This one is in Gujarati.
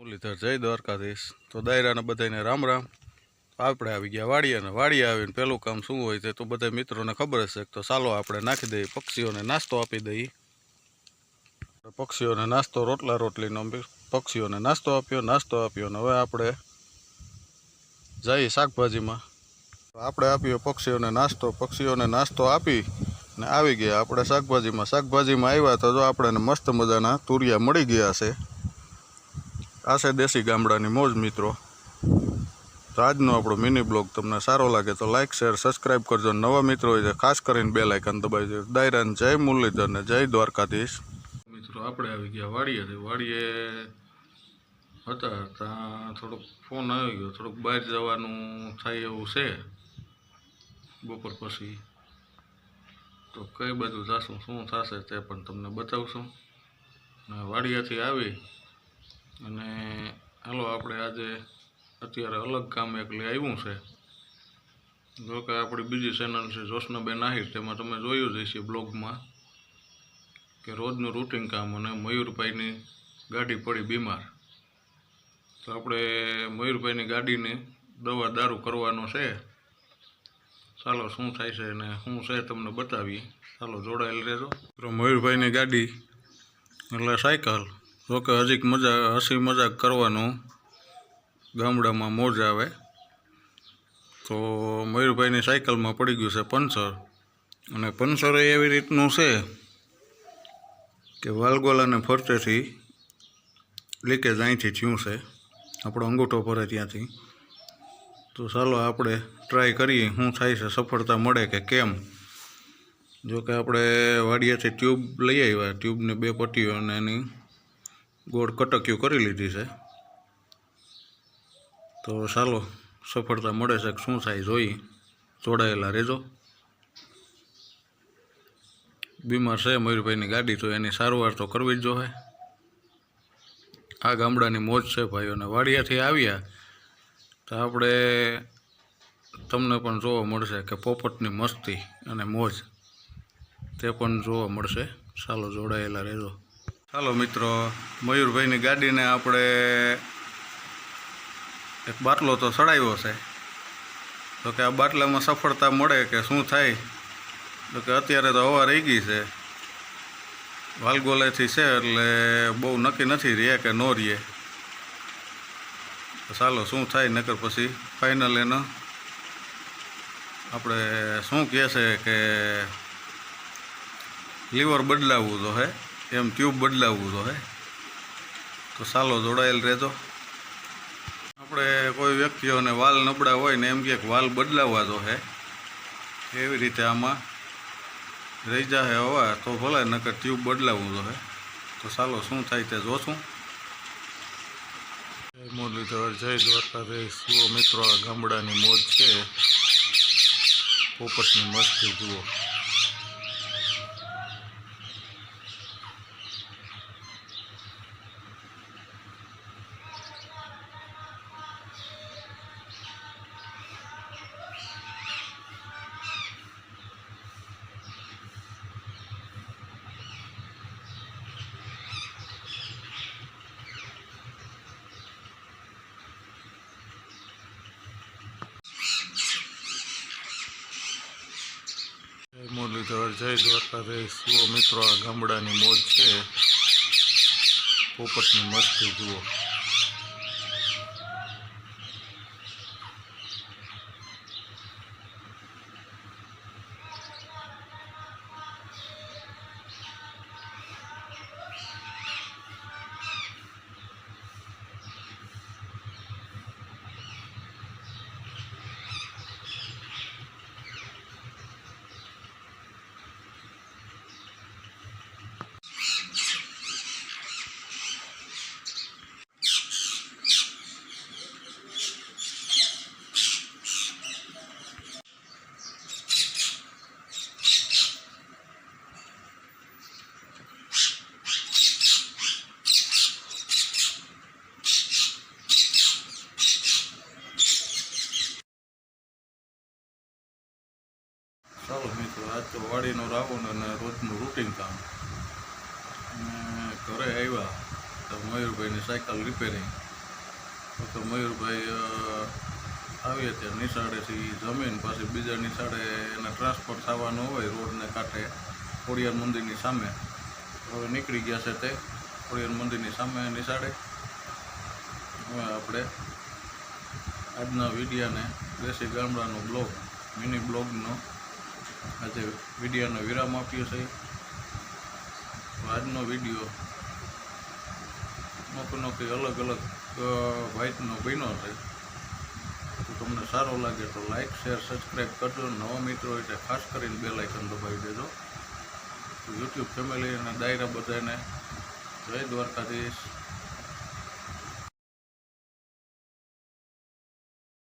મુરલીધર, જય દ્વારકાધીશ. તો દાયરાને બધાને રામ રામ. આપણે આવી ગયા વાડિયાને વાડિયા આવીને પહેલું કામ શું હોય તે તો બધા મિત્રોને ખબર હશે તો ચાલો આપણે નાખી દઈએ, પક્ષીઓને નાસ્તો આપી દઈએ. પક્ષીઓને નાસ્તો, રોટલા રોટલીનો પક્ષીઓને નાસ્તો આપ્યો નાસ્તો આપ્યો ને હવે આપણે જઈએ શાકભાજીમાં. આપણે આપ્યો પક્ષીઓને નાસ્તો પક્ષીઓને નાસ્તો આપી ને આવી ગયા આપણે શાકભાજીમાં. શાકભાજીમાં આવ્યા તો જો આપણે મસ્ત મજાના તુરિયા મળી ગયા છે. આ છે દેશી ગામડાની મોજ, મિત્રો. તો આજનો આપણો મિની બ્લોગ તમને સારો લાગે તો લાઇક શેર સબસ્ક્રાઈબ કરજો. નવા મિત્રો હોય તો ખાસ કરીને બે લાઇકન દબાવજો. દાયરાન, જય મુરલીધર ને જય દ્વારકાધીશ. મિત્રો, આપણે આવી ગયા વાડીએથી. વાડીએ હતા ત્યાં થોડોક ફોન આવી ગયો. થોડુંક બહાર જવાનું થાય એવું છે. બપોર પછી. તો કઈ બધું જાશું, શું થશે તે પણ તમને બતાવશું. વાડિયાથી આવી અને હાલો, આપણે આજે અત્યારે અલગ કામ એક લઈ આવ્યું છે. જો કે આપણી બીજી ચેનલ છે જોશનાબેન આહિર, તેમાં તમે જોયું જ હશે બ્લોગમાં કે રોજનું રૂટિન કામ અને મયુરભાઈની ગાડી પડી બીમાર. તો આપણે મયુરભાઈની ગાડીની દવા દારૂ કરવાનો છે. ચાલો, શું થાય છે અને શું છે તમને બતાવીએ. ચાલો, જોડાયેલ રહેજો. મયુરભાઈની ગાડી એટલે સાયકલ. જોકે હજીક મજા, હસી મજાક કરવાનું ગામડામાં મોજ આવે. તો મયુરભાઈની સાયકલમાં પડી ગયું છે પંચર. અને પંચર એવી રીતનું છે કે વાલગોલાને ફરતેથી લીકેજ અહીંથી થયું છે. આપણો અંગૂઠો ભરે ત્યાંથી. તો ચાલો આપણે ટ્રાય કરીએ શું થાય છે, સફળતા મળે કે કેમ? જોકે આપણે વાડિયાથી ટ્યુબ લઈ આવ્યા, ટ્યુબની બે પટ્ટીઓ અને એની ગોળ કટકીઓ કરી લીધી છે. તો ચાલો, સફળતા મળે છે શું થાય જોઈ. જોડાયેલા રહેજો. બીમાર છે મયુરભાઈની ગાડી, તો એની સારવાર તો કરવી જ જોઈએ આ ગામડાની મોજ છે ભાઈઓને વાડિયાથી આવ્યા તો આપણે તમને પણ જોવા મળશે કે પોપટની મસ્તી અને મોજ, તે પણ જોવા મળશે. ચાલો, જોડાયેલા રહેજો. ચાલો મિત્રો, મયુરભાઈની ગાડીને આપણે એક બાટલો તો ચડાવ્યો છે. તો કે આ બાટલામાં સફળતા મળે કે શું થાય? તો કે અત્યારે તો હવા રહી ગઈ છે. વાલગોલેથી છે એટલે બહુ નક્કી નથી રહે કે ન રહે ચાલો શું થાય નકર પછી ફાઇનલ એનો. આપણે શું કહે છે કે લીવર બદલાવવું તો હે. એમ ટ્યુબ બદલાવવું તો હે? તો સાલો જોડાયેલ રહેજો. આપણે કોઈ વ્યક્તિઓને વાલ નબળા હોય ને એમ કે વાલ બદલાવવા તો હે? એવી રીતે આમાં? રહી જાહે હવા, તો ભલે, નકર ટ્યુબ બદલાવવું તો હે? તો ચાલો શું થાય તે જોશું. જય મુરલીધર, જય દ્વારકાધીશ. જુઓ મિત્રો, આ ગામડાની મોજ છે. પોપટની મસ્તી, જુઓ. જય જય દ્વારકાધીશ. જુઓ મિત્રો આ ગામડાની મોજ છે. પોપટની મસ્તી જુઓ ચાલો મિત્રો આજ તો રાવણ અને રોજનું રૂટિન કામ. અને ઘરે આવ્યા તો મયુરભાઈની સાયકલ રિપેરિંગ તો મયુરભાઈ આવીએ ત્યાં નિશાળેથી જમીન, પાછી બીજા નિશાળે એને ટ્રાન્સફર થવાનું હોય રોડને કાંઠે ખોડિયાર મંદિરની સામે. હવે નીકળી ગયા છે તે ખોડિયાર મંદિરની સામે નિશાળે. હવે આપણે આજના વિડીયાને દેશી ગામડાનો બ્લોગ, મિની બ્લોગનો આજે વિડીયોનો વિરામ આપ્યો છે. આજનો વીડિયો મોકનો કંઈ અલગ અલગ વાઇટનો બન્યો છે. તો તમને સારો લાગે તો લાઇક શેર સબસ્ક્રાઈબ કરજો. નવા મિત્રો એટલે ખાસ કરીને બે લાઇકન દબાવી દેજો. યુટ્યુબ ફેમિલી અને દાયરા બધાને જય દ્વારકાધીશ.